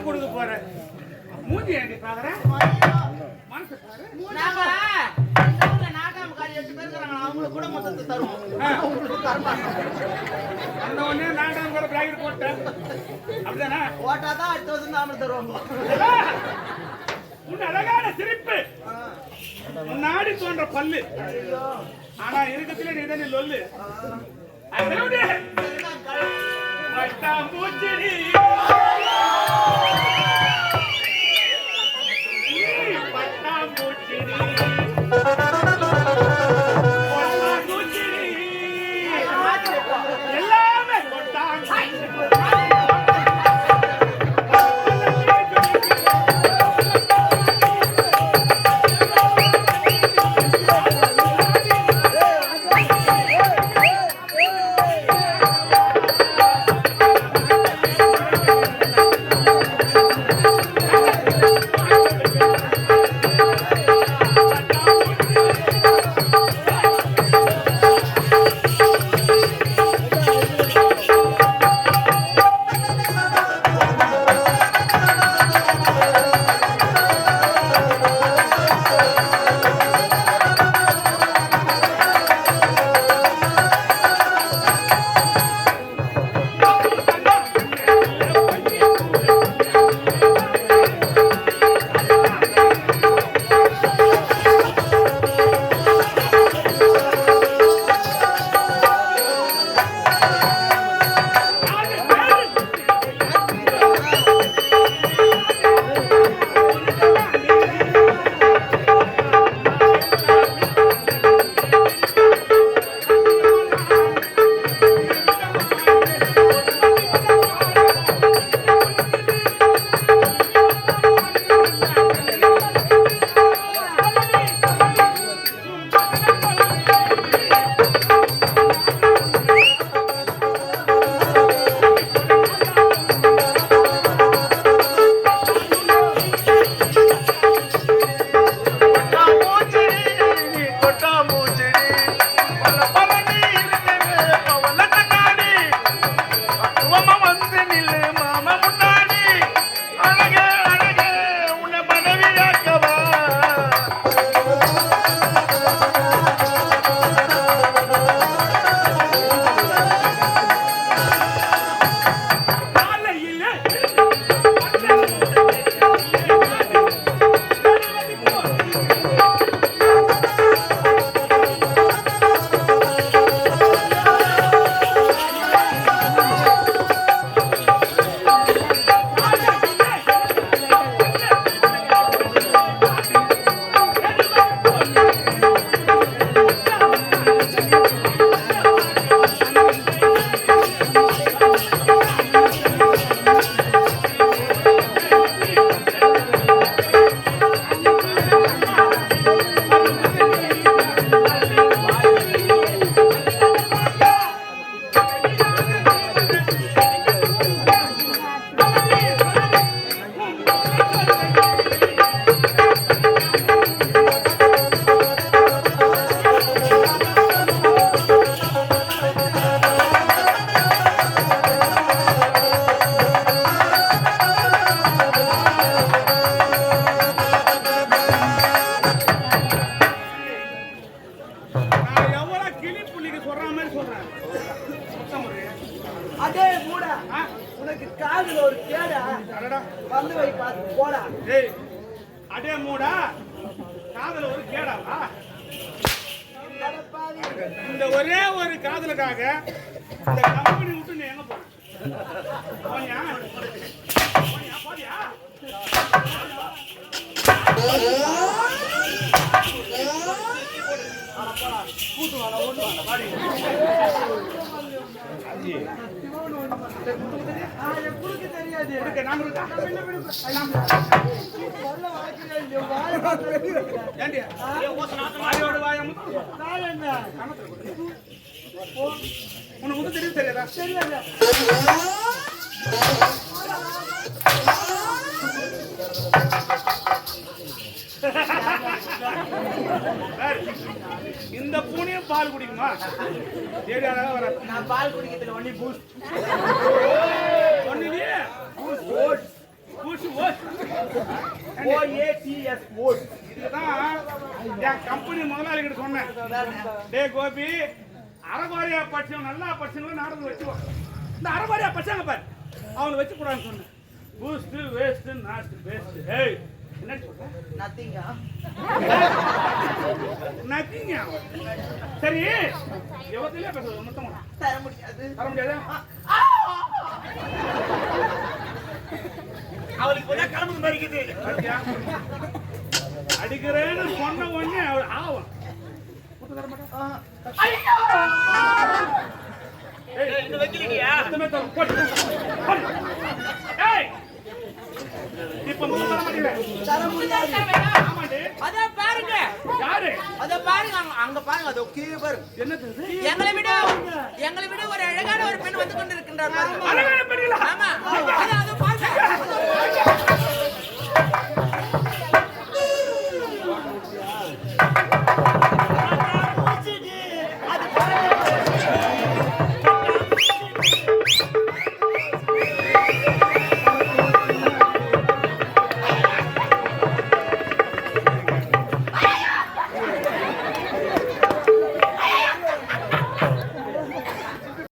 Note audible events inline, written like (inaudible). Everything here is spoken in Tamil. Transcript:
முத்தத்தை கொடுக்க போற. மூஞ்சி ஏண்டி பாக்குற? ஐயோ, மனசு பாரு. நாங்க இந்த ஊர்ல நாகாமக்காரி எட்டு பேர் இருக்கிறாங்க அவங்களுக்கு கூட மொத்தத்தை தருவோம். உங்களுக்கு தரமாட்டோம். அந்த ஒண்ணே நாடகம் கூட போட்டேன் அப்படிதானே? அடுத்த வருஷம் தான் தருவாங்க உன் அழகான சிரிப்பு. முன்னாடி தோன்ற பல்லு. ஆனா இருக்கத்துல நீ தானே லொல்லு. அதோட பட்டாம்பூச்சிடி சுகமா வந்து காதுல ஒரு கேடா. வந்து வை பார்த்து போடா. டேய், அடே மூடா. காதுல ஒரு கேடாவா. இந்த ஒரே ஒரு காதலுக்காக இந்த கம்பெனி விட்டு நீ எங்க போற? போனியா? போனியா? போனியா? ஆ, எப்படி தெரியாது உனக்கு நாம உனக்கு தெரியும் தெரியாதா? தெரியாது? (laughs) இந்த பூனையும் பால் குடிக்குமா? தேடி அழகா வர. நான் பால் குடிக்கிறதுல ஒண்ணி பூஸ்ட் ஒண்ணு பூஸ்ட் ஓட் பூசு hose O A T S oat இதுதான் என் கம்பெனி முதலாளி கிட்ட சொன்னேன். டே கோபி அறகுறையா படிச்சவங்க நல்லா படிச்சவங்க நாடகம் வச்சுக்கோ இந்த அறகுறையா படிச்சாங்க பாரு. அவனை வச்சு கூடாதுன்னு சொன்னேன். பூஸ்ட் வேஸ்ட் நாஸ்ட் வேஸ்ட் ஏய் என்ன சொல்ற? நத்திங்கா நத்திங்க சரி. எவ்வளோத்திலே பேசுறது? மொத்தமா தர முடியாது. தர முடியாது? அவளுக்கு மாதிரி இருக்குது? பாத்தியா? அடிக்கிறேன்னு சொன்ன உடனே அவள் கொடுத்து தர மாட்டா? ஏய், இந்த வைக்கலையா மொத்தமே தர- போடு. போடு. ஏய், இப்ப. அத பாருங்க. யாரு? அத பாருங்க. அங்க- பாருங்க. அதோ கீழே பாருங்க. என்னது? எங்களை விட எங்களை விட ஒரு அழகான ஒரு பெண் வந்து கொண்டிருக்கின்றார் பாருங்க? ஆமா. அது